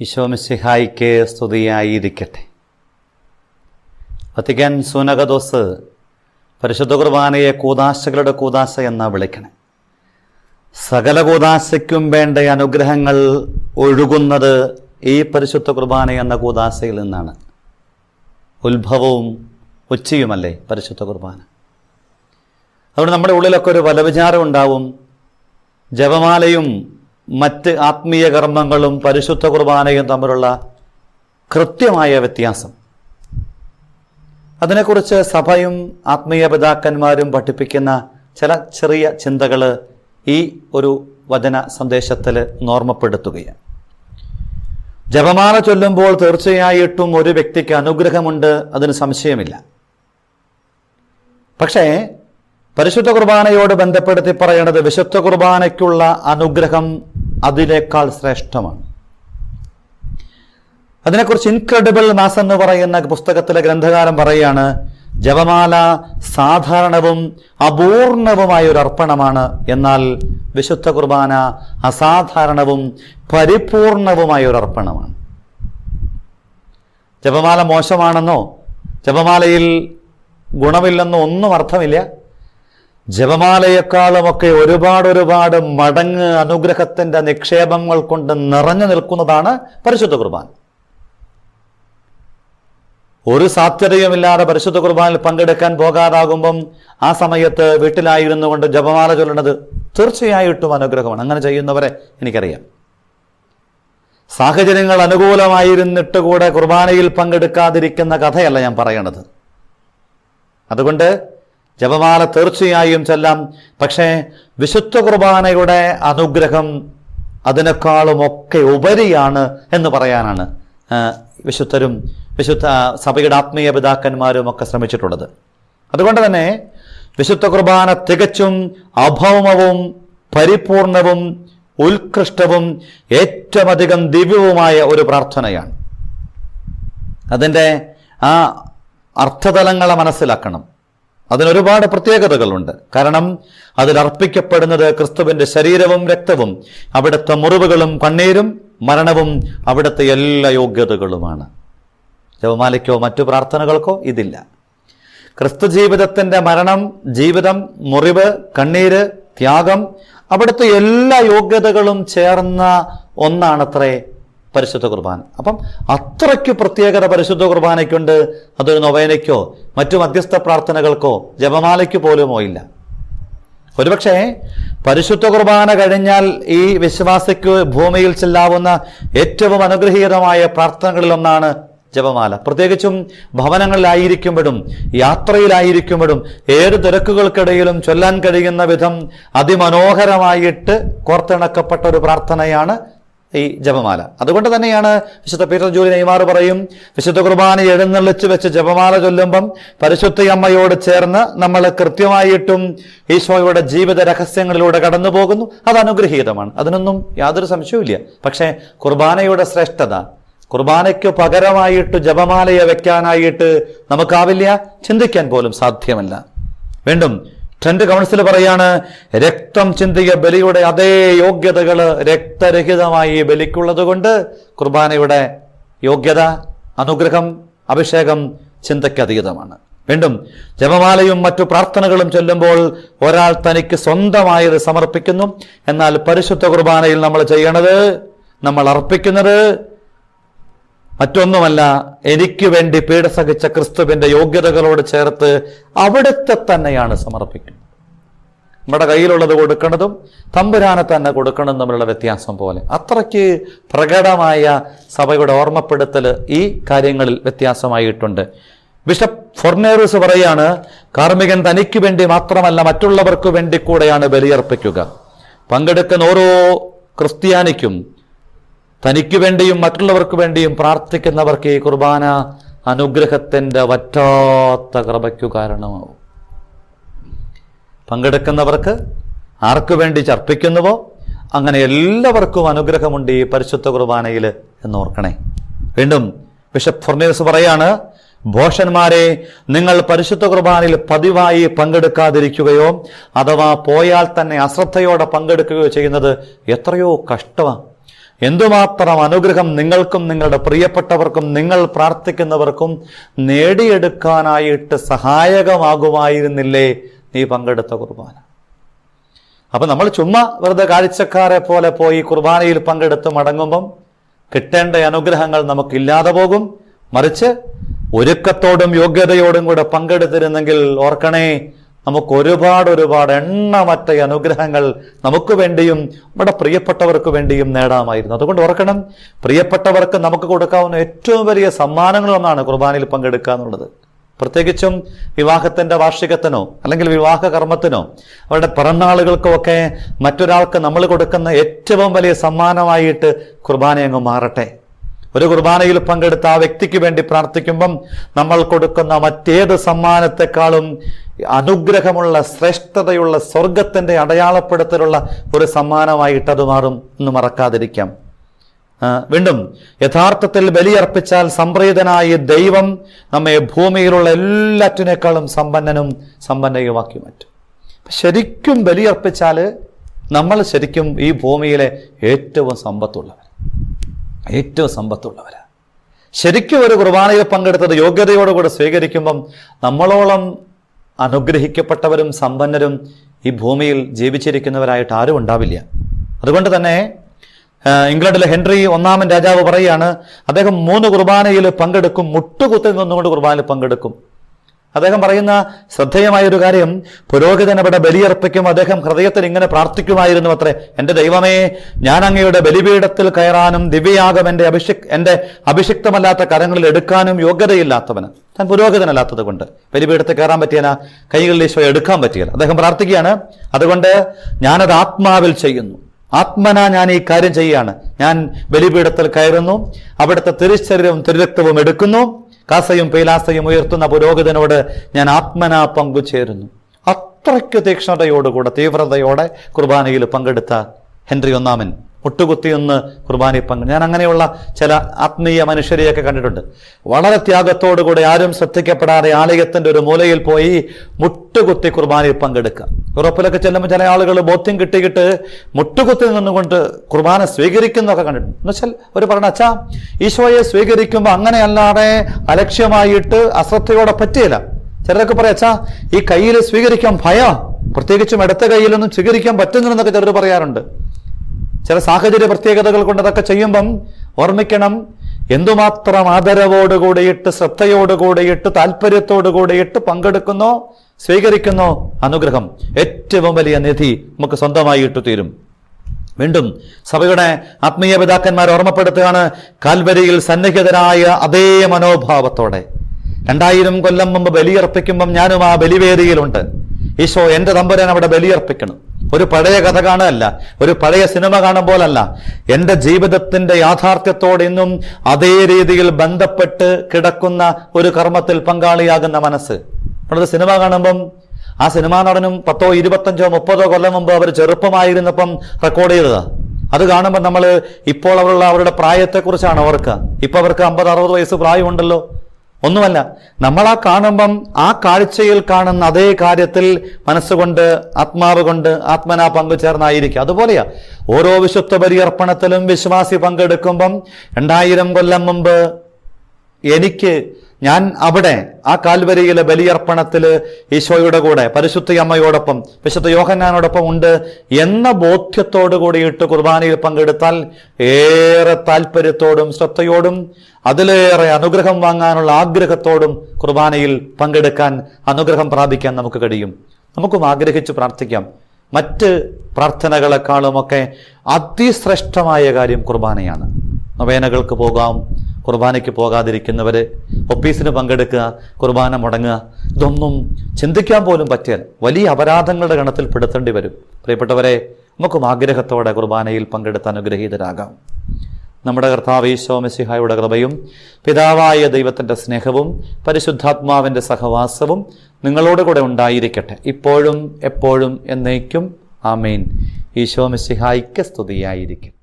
ഈശോമിശിഹായിക്ക് സ്തുതിയായിരിക്കട്ടെ. വത്തിക്കാൻ സൂനകദോസ് പരിശുദ്ധ കുർബാനയെ കൂതാശകളുടെ കൂതാശ എന്ന് വിളിക്കണേ. സകല കൂതാശയ്ക്കും വേണ്ട അനുഗ്രഹങ്ങൾ ഒഴുകുന്നത് ഈ പരിശുദ്ധ കുർബാന എന്ന കൂതാശയിൽ നിന്നാണ്. ഉത്ഭവവും ഉച്ചയുമല്ലേ പരിശുദ്ധ കുർബാന? അതുകൊണ്ട് നമ്മുടെ ഉള്ളിലൊക്കെ ഒരു വലവിചാരം ഉണ്ടാവും. ജപമാലയും മറ്റ് ആത്മീയ കർമ്മങ്ങളും പരിശുദ്ധ കുർബാനയും തമ്മിലുള്ള കൃത്യമായ വ്യത്യാസം. അതിനെക്കുറിച്ച് സഭയും ആത്മീയ പിതാക്കന്മാരും പഠിപ്പിക്കുന്ന ചില ചെറിയ ചിന്തകൾ ഈ ഒരു വചന സന്ദേശത്തിൽ ഓർമ്മപ്പെടുത്തുകയാണ്. ജപമാല ചൊല്ലുമ്പോൾ തീർച്ചയായിട്ടും ഒരു വ്യക്തിക്ക് അനുഗ്രഹമുണ്ട് അതിന് സംശയമില്ല. പക്ഷേ പരിശുദ്ധ കുർബാനയോട് ബന്ധപ്പെടുത്തി പറയേണ്ടത് വിശുദ്ധ കുർബാനയ്ക്കുള്ള അനുഗ്രഹം അതിനേക്കാൾ ശ്രേഷ്ഠമാണ്. അതിനെക്കുറിച്ച് ഇൻക്രെഡിബിൾ മാസ് എന്ന് പറയുന്ന പുസ്തകത്തിലെ ഗ്രന്ഥകാരൻ പറയുകയാണ് ജപമാല സാധാരണവും അപൂർണവുമായ ഒരു അർപ്പണമാണ്. എന്നാൽ വിശുദ്ധ കുർബാന അസാധാരണവും പരിപൂർണവുമായ ഒരു അർപ്പണമാണ്. ജപമാല മോശമാണെന്നോ ജപമാലയിൽ ഗുണമില്ലെന്നോ ഒന്നും അർത്ഥമില്ല. ജപമാലയെക്കാളുമൊക്കെ ഒരുപാട് ഒരുപാട് മടങ്ങ് അനുഗ്രഹത്തിന്റെ നിക്ഷേപങ്ങൾ കൊണ്ട് നിറഞ്ഞു നിൽക്കുന്നതാണ് പരിശുദ്ധ കുർബാന. ഒരു സാധ്യതയുമില്ലാതെ പരിശുദ്ധ കുർബാനിൽ പങ്കെടുക്കാൻ പോകാതാകുമ്പം ആ സമയത്ത് വീട്ടിലായിരുന്നു കൊണ്ട് ജപമാല ചൊല്ലുന്നത് തീർച്ചയായിട്ടും അനുഗ്രഹമാണ്. അങ്ങനെ ചെയ്യുന്നവരെ എനിക്കറിയാം. സാഹചര്യങ്ങൾ അനുകൂലമായിരുന്നിട്ട് കൂടെ കുർബാനയിൽ പങ്കെടുക്കാതിരിക്കുന്ന കഥയല്ല ഞാൻ പറയണത്. അതുകൊണ്ട് ജപമാല തീർച്ചയായും ചെല്ലാം. പക്ഷേ വിശുദ്ധ കുർബാനയുടെ അനുഗ്രഹം അതിനേക്കാളുമൊക്കെ ഉപരിയാണ് എന്ന് പറയാനാണ് വിശുദ്ധരും വിശുദ്ധ സഭയുടെ ആത്മീയ പിതാക്കന്മാരും ഒക്കെ ശ്രമിച്ചിട്ടുള്ളത്. അതുകൊണ്ട് തന്നെ വിശുദ്ധ കുർബാന തികച്ചും അഭൗമവും പരിപൂർണവും ഉത്കൃഷ്ടവും ഏറ്റവുമധികം ദിവ്യവുമായ ഒരു പ്രാർത്ഥനയാണ്. അതിന്റെ ആ അർത്ഥതലങ്ങളെ മനസ്സിലാക്കണം. അതിനൊരുപാട് പ്രത്യേകതകളുണ്ട്. കാരണം അതിൽ അർപ്പിക്കപ്പെടുന്നത് ക്രിസ്തുവിന്റെ ശരീരവും രക്തവും അവിടുത്തെ മുറിവുകളും കണ്ണീരും മരണവും അവിടുത്തെ എല്ലാ യോഗ്യതകളുമാണ്. ജപമാലയ്ക്കോ മറ്റു പ്രാർത്ഥനകൾക്കോ ഇതില്ല. ക്രിസ്തു ജീവിതത്തിന്റെ മരണം ജീവിതം മുറിവ് കണ്ണീര് ത്യാഗം അവിടുത്തെ എല്ലാ യോഗ്യതകളും ചേർന്ന ഒന്നാണത്രേ പരിശുദ്ധ കുർബാന. അപ്പം അത്രയ്ക്ക് പ്രത്യേകത പരിശുദ്ധ കുർബാനയ്ക്കുണ്ട്. അതൊരു നൊവേനയ്ക്കോ മറ്റു മധ്യസ്ഥ പ്രാർത്ഥനകൾക്കോ ജപമാലയ്ക്ക് പോലുമോ ഇല്ല. ഒരുപക്ഷെ പരിശുദ്ധ കുർബാന കഴിഞ്ഞാൽ ഈ വിശ്വാസിക്ക് ഭൂമിയിൽ ചെല്ലാവുന്ന ഏറ്റവും അനുഗ്രഹീതമായ പ്രാർത്ഥനകളിലൊന്നാണ് ജപമാല. പ്രത്യേകിച്ചും ഭവനങ്ങളിലായിരിക്കുമ്പോഴും യാത്രയിലായിരിക്കുമ്പോഴും ഏത് തിരക്കുകൾക്കിടയിലും ചൊല്ലാൻ കഴിയുന്ന വിധം അതിമനോഹരമായിട്ട് കോർത്തിണക്കപ്പെട്ട ഒരു പ്രാർത്ഥനയാണ് ഈ ജപമാല. അതുകൊണ്ട് തന്നെയാണ് വിശുദ്ധ പീറ്റർ ജൂലി നെയ്മാർ പറയും വിശുദ്ധ കുർബാന എഴുന്നള്ളിച്ച് വെച്ച് ജപമാല ചൊല്ലുമ്പം പരിശുദ്ധ അമ്മയോട് ചേർന്ന് നമ്മൾ കൃത്യമായിട്ടും ഈശോയുടെ ജീവിത രഹസ്യങ്ങളിലൂടെ കടന്നു പോകുന്നു അത് അനുഗ്രഹീതമാണ്. അതിനൊന്നും യാതൊരു സംശയവുമില്ല പക്ഷേ കുർബാനയുടെ ശ്രേഷ്ഠത കുർബാനയ്ക്ക് പകരമായിട്ട് ജപമാലയെ വെക്കാനായിട്ട് നമുക്കാവില്ല ചിന്തിക്കാൻ പോലും സാധ്യമല്ല. വീണ്ടും ട്രെൻഡ് കൗൺസിൽ പറയാണ് രക്തം ചിന്തിയ ബലിയുടെ അതേ യോഗ്യതകൾ രക്തരഹിതമായി ബലിക്കുള്ളത് കൊണ്ട് കുർബാനയുടെ യോഗ്യത അനുഗ്രഹം അഭിഷേകം ചിന്തയ്ക്ക് അതീതമാണ്. വീണ്ടും ജപമാലയും മറ്റു പ്രാർത്ഥനകളും ചൊല്ലുമ്പോൾ ഒരാൾ തനിക്ക് സ്വന്തമായത് സമർപ്പിക്കുന്നു. എന്നാൽ പരിശുദ്ധ കുർബാനയിൽ നമ്മൾ ചെയ്യണത് നമ്മൾ അർപ്പിക്കുന്നത് മറ്റൊന്നുമല്ല എനിക്ക് വേണ്ടി പീഡ സഹിച്ച ക്രിസ്തുവിന്റെ യോഗ്യതകളോട് ചേർത്ത് അവിടുത്തെ തന്നെയാണ് സമർപ്പിക്കുന്നത്. നമ്മുടെ കയ്യിലുള്ളത് കൊടുക്കുന്നതും തമ്പുരാനെ തന്നെ കൊടുക്കണം തമ്മിലുള്ള വ്യത്യാസം പോലെ. അത്രയ്ക്ക് പ്രകടമായ സഭയുടെ ഓർമ്മപ്പെടുത്തൽ ഈ കാര്യങ്ങളിൽ വ്യത്യാസമായിട്ടുണ്ട്. ബിഷപ്പ് ഫൊർണേറിസ് പറയാണ് കാർമികൻ തനിക്ക് വേണ്ടി മാത്രമല്ല മറ്റുള്ളവർക്ക് വേണ്ടി കൂടെയാണ് ബലിയർപ്പിക്കുക. പങ്കെടുക്കുന്ന ഓരോ ക്രിസ്ത്യാനിക്കും തനിക്ക് വേണ്ടിയും മറ്റുള്ളവർക്ക് വേണ്ടിയും പ്രാർത്ഥിക്കുന്നവർക്ക് ഈ കുർബാന അനുഗ്രഹത്തിന്റെ വറ്റാത്ത കൃപയ്ക്കു കാരണമാവും. പങ്കെടുക്കുന്നവർക്ക് ആർക്കു വേണ്ടി ചർപ്പിക്കുന്നുവോ? അങ്ങനെ എല്ലാവർക്കും അനുഗ്രഹമുണ്ട് ഈ പരിശുദ്ധ കുർബാനയിൽ എന്ന് ഓർക്കണേ വീണ്ടും ബിഷപ്പ് ഫൊർണേഴ്സ് പറയാണ് ഭോഷന്മാരെ നിങ്ങൾ പരിശുദ്ധ കുർബാനയിൽ പതിവായി പങ്കെടുക്കാതിരിക്കുകയോ അഥവാ പോയാൽ തന്നെ അശ്രദ്ധയോടെ പങ്കെടുക്കുകയോ ചെയ്യുന്നത് എത്രയോ കഷ്ടമാണ് എന്തുമാത്രം അനുഗ്രഹം നിങ്ങൾക്കും നിങ്ങളുടെ പ്രിയപ്പെട്ടവർക്കും നിങ്ങൾ പ്രാർത്ഥിക്കുന്നവർക്കും നേടിയെടുക്കാനായിട്ട് സഹായകമാകുമായിരുന്നില്ലേ നീ പങ്കെടുത്ത കുർബാന? അപ്പൊ നമ്മൾ ചുമ്മാ വെറുതെ കാഴ്ചക്കാരെ പോലെ പോയി കുർബാനയിൽ പങ്കെടുത്ത് മടങ്ങുമ്പം കിട്ടേണ്ട അനുഗ്രഹങ്ങൾ നമുക്കില്ലാതെ പോകും. മറിച്ച് ഒരുക്കത്തോടും യോഗ്യതയോടും കൂടെ പങ്കെടുത്തിരുന്നെങ്കിൽ ഓർക്കണേ നമുക്ക് ഒരുപാട് ഒരുപാട് എണ്ണമറ്റ അനുഗ്രഹങ്ങൾ നമുക്ക് വേണ്ടിയും നമ്മുടെ പ്രിയപ്പെട്ടവർക്ക് വേണ്ടിയും നേടാമായിരുന്നു. അതുകൊണ്ട് ഓർക്കണം പ്രിയപ്പെട്ടവർക്ക് നമുക്ക് കൊടുക്കാവുന്ന ഏറ്റവും വലിയ സമ്മാനങ്ങളൊന്നാണ് കുർബാനയിൽ പങ്കെടുക്കുക എന്നുള്ളത് പ്രത്യേകിച്ചും വിവാഹത്തിന്റെ വാർഷികത്തിനോ അല്ലെങ്കിൽ വിവാഹ കർമ്മത്തിനോ അവരുടെ പിറന്നാളുകൾക്കോ ഒക്കെ മറ്റൊരാൾക്ക് നമ്മൾ കൊടുക്കുന്ന ഏറ്റവും വലിയ സമ്മാനമായിട്ട് കുർബാന അങ്ങ് മാറട്ടെ. ഒരു കുർബാനയിൽ പങ്കെടുത്ത ആ വ്യക്തിക്ക് വേണ്ടി പ്രാർത്ഥിക്കുമ്പം നമ്മൾ കൊടുക്കുന്ന മറ്റേത് സമ്മാനത്തെക്കാളും അനുഗ്രഹമുള്ള ശ്രേഷ്ഠതയുള്ള സ്വർഗത്തിന്റെ അടയാളപ്പെടുത്തലുള്ള ഒരു സമ്മാനമായിട്ട് അത് മാറും എന്ന് മറക്കാതിരിക്കാം. വീണ്ടും യഥാർത്ഥത്തിൽ ബലിയർപ്പിച്ചാൽ സംപ്രീതനായ ദൈവം നമ്മെ ഭൂമിയിലുള്ള എല്ലാറ്റിനേക്കാളും സമ്പന്നനും സമ്പന്നയുമാക്കി മാറ്റും. ശരിക്കും ബലിയർപ്പിച്ചാൽ നമ്മൾ ശരിക്കും ഈ ഭൂമിയിലെ ഏറ്റവും സമ്പത്തുള്ളവർ ഏറ്റവും സമ്പത്തുള്ളവരാ. ശരിക്കും ഒരു കുർബാനയിൽ പങ്കെടുത്തത് യോഗ്യതയോടുകൂടെ സ്വീകരിക്കുമ്പം നമ്മളോളം അനുഗ്രഹിക്കപ്പെട്ടവരും സമ്പന്നരും ഈ ഭൂമിയിൽ ജീവിച്ചിരിക്കുന്നവരായിട്ട് ആരും ഉണ്ടാവില്ല. അതുകൊണ്ട് തന്നെ ഇംഗ്ലണ്ടിലെ ഹെൻറി ഒന്നാമൻ രാജാവ് പറയുകയാണ് അദ്ദേഹം മൂന്ന് കുർബാനയിൽ പങ്കെടുക്കും മുട്ടുകുത്തിൽ നിന്നുകൊണ്ട് കുർബാനയിൽ പങ്കെടുക്കും. അദ്ദേഹം പറയുന്ന ശ്രദ്ധേയമായ ഒരു കാര്യം പുരോഹിതൻ അവിടെ ബലിയർപ്പിക്കും അദ്ദേഹം ഹൃദയത്തിൽ ഇങ്ങനെ പ്രാർത്ഥിക്കുമായിരുന്നു അത്രേ. എന്റെ ദൈവമേ ഞാൻ അങ്ങയുടെ ബലിപീഠത്തിൽ കയറാനും ദിവ്യയാഗം എന്റെ അഭിഷിക് എന്റെ അഭിഷിക്തമല്ലാത്ത കരങ്ങളിൽ എടുക്കാനും യോഗ്യതയില്ലാത്തവന്. താൻ പുരോഹിതനല്ലാത്തത് കൊണ്ട് ബലിപീഠത്തിൽ കയറാൻ പറ്റിയല്ല കൈകളിൽ ഈശോ എടുക്കാൻ പറ്റിയല്ല. അദ്ദേഹം പ്രാർത്ഥിക്കുകയാണ് അതുകൊണ്ട് ഞാനത് ആത്മാവിൽ ചെയ്യുന്നു. ആത്മന ഞാൻ ഈ കാര്യം ചെയ്യുകയാണ്. ഞാൻ ബലിപീഠത്തിൽ കയറുന്നു അവിടുത്തെ തിരുശരീരവും തിരുരക്തവും എടുക്കുന്നു. കാസയും പൈലാസയും ഉയർത്തുന്ന പുരോഹിതനോട് ഞാൻ ആത്മന പങ്കുചേരുന്നു. അത്രയ്ക്ക് തീക്ഷ്ണതയോടുകൂടെ തീവ്രതയോടെ കുർബാനയിൽ പങ്കെടുത്ത ഹെൻറി ഒന്നാമൻ മുട്ടുകുത്തിയൊന്ന് കുർബാനയിൽ പങ്കു ഞാൻ അങ്ങനെയുള്ള ചില ആത്മീയ മനുഷ്യരെയൊക്കെ കണ്ടിട്ടുണ്ട്. വളരെ ത്യാഗത്തോടുകൂടി ആരും ശ്രദ്ധിക്കപ്പെടാതെ ആലയത്തിന്റെ ഒരു മൂലയിൽ പോയി മുട്ടുകുത്തി കുർബാനയിൽ പങ്കെടുക്കുക. യൂറോപ്പിലൊക്കെ ചെല്ലുമ്പോൾ ചില ആളുകൾ ബോധ്യം കിട്ടിയിട്ട് മുട്ടുകുത്തി നിന്നുകൊണ്ട് കുർബാന സ്വീകരിക്കുന്നതൊക്കെ കണ്ടിട്ടുണ്ട്. എന്നുവെച്ചാൽ ഒരു പറഞ്ഞ അച്ഛാ ഈശോയെ സ്വീകരിക്കുമ്പോൾ അങ്ങനെയല്ലാതെ അലക്ഷ്യമായിട്ട് അശ്രദ്ധയോടെ പറ്റിയില്ല. ചിലരൊക്കെ പറയാം അച്ഛാ ഈ കയ്യിൽ സ്വീകരിക്കാൻ ഭയ പ്രത്യേകിച്ചും ഇടത്ത കയ്യിലൊന്നും സ്വീകരിക്കാൻ പറ്റുന്നില്ലെന്നൊക്കെ ചിലർ പറയാറുണ്ട്. ചില സാഹചര്യ പ്രത്യേകതകൾ കൊണ്ട് അതൊക്കെ ചെയ്യുമ്പം ഓർമ്മിക്കണം എന്തുമാത്രം ആദരവോടുകൂടിയിട്ട് ശ്രദ്ധയോടുകൂടിയിട്ട് താല്പര്യത്തോടുകൂടിയിട്ട് പങ്കെടുക്കുന്നോ സ്വീകരിക്കുന്നോ അനുഗ്രഹം ഏറ്റവും വലിയ നിധി നമുക്ക് സ്വന്തമായിട്ട് തീരും. വീണ്ടും സഭയുടെ ആത്മീയ പിതാക്കന്മാർ ഓർമ്മപ്പെടുത്തുകയാണ് കാൽവരിയിൽ സന്നിഹിതരായ അതേ മനോഭാവത്തോടെ. രണ്ടായിരം കൊല്ലം മുമ്പ് ബലിയർപ്പിക്കുമ്പം ഞാനും ആ ബലിവേദിയിലുണ്ട്. ഈശോ എന്റെ തമ്പുരാൻ അവിടെ ബലിയർപ്പിക്കണം. ഒരു പഴയ കഥ കാണുകയല്ല ഒരു പഴയ സിനിമ കാണുമ്പോലല്ല എന്റെ ജീവിതത്തിന്റെ യാഥാർത്ഥ്യത്തോട് ഇന്നും അതേ രീതിയിൽ ബന്ധപ്പെട്ട് കിടക്കുന്ന ഒരു കർമ്മത്തിൽ പങ്കാളിയാകുന്ന മനസ്സ്. നമ്മളൊരു സിനിമ കാണുമ്പം ആ സിനിമാ നടനും പത്തോ ഇരുപത്തഞ്ചോ മുപ്പതോ കൊല്ലം മുമ്പ് അവർ ചെറുപ്പമായിരുന്നപ്പം റെക്കോർഡ് ചെയ്തതാ. അത് കാണുമ്പോൾ നമ്മൾ ഇപ്പോൾ അവരുള്ള അവരുടെ പ്രായത്തെക്കുറിച്ചാണ് ഓർക്കുക. ഇപ്പൊ അവർക്ക് അമ്പത് അറുപത് വയസ്സ് പ്രായമുണ്ടല്ലോ. ഒന്നുമല്ല നമ്മൾ ആ കാണുമ്പം ആ കാഴ്ചയിൽ കാണുന്ന അതേ കാര്യത്തിൽ മനസ്സുകൊണ്ട് ആത്മാവ് കൊണ്ട് ആത്മന പങ്കുചേർന്നായിരിക്കും. അതുപോലെയാ ഓരോ വിശുദ്ധ പരിയർപ്പണത്തിലും വിശ്വാസി പങ്കെടുക്കുമ്പം രണ്ടായിരം കൊല്ലം മുമ്പ് എനിക്ക് ഞാൻ അവിടെ ആ കാൽവരിയിലെ ബലിയർപ്പണത്തിൽ ഈശോയുടെ കൂടെ പരിശുദ്ധ അമ്മയോടൊപ്പം വിശുദ്ധ യോഹന്നാനോടൊപ്പം ഉണ്ട് എന്ന ബോധ്യത്തോടു കൂടിയിട്ട് കുർബാനയിൽ പങ്കെടുത്താൽ ഏറെ താല്പര്യത്തോടും ശ്രദ്ധയോടും അതിലേറെ അനുഗ്രഹം വാങ്ങാനുള്ള ആഗ്രഹത്തോടും കുർബാനയിൽ പങ്കെടുക്കാൻ അനുഗ്രഹം പ്രാപിക്കാൻ നമുക്ക് കഴിയും. നമുക്കും ആഗ്രഹിച്ച് പ്രാർത്ഥിക്കാം. മറ്റ് പ്രാർത്ഥനകളെക്കാളുമൊക്കെ അതിശ്രേഷ്ഠമായ കാര്യം കുർബാനയാണ്. നവേനകൾക്ക് പോകാം. കുർബാനയ്ക്ക് പോകാതിരിക്കുന്നവർ ഒപ്പീസിന് പങ്കെടുക്കുക കുർബാന മുടങ്ങുക ഇതൊന്നും ചിന്തിക്കാൻ പോലും പറ്റിയാൽ വലിയ അപരാധങ്ങളുടെ ഗണത്തിൽ പെടുത്തേണ്ടി വരും. പ്രിയപ്പെട്ടവരെ നമുക്കും ആഗ്രഹത്തോടെ കുർബാനയിൽ പങ്കെടുത്ത് അനുഗ്രഹീതരാകാം. നമ്മുടെ കർത്താവ് ഈശോ മെസ്സിഹായുടെ കൃപയും പിതാവായ ദൈവത്തിന്റെ സ്നേഹവും പരിശുദ്ധാത്മാവിന്റെ സഹവാസവും നിങ്ങളോട് കൂടെ ഉണ്ടായിരിക്കട്ടെ. ഇപ്പോഴും എപ്പോഴും എന്നേക്കും ആമേൻ. ഈശോ മെസ്സിഹായ്ക്ക് സ്തുതിയായിരിക്കും.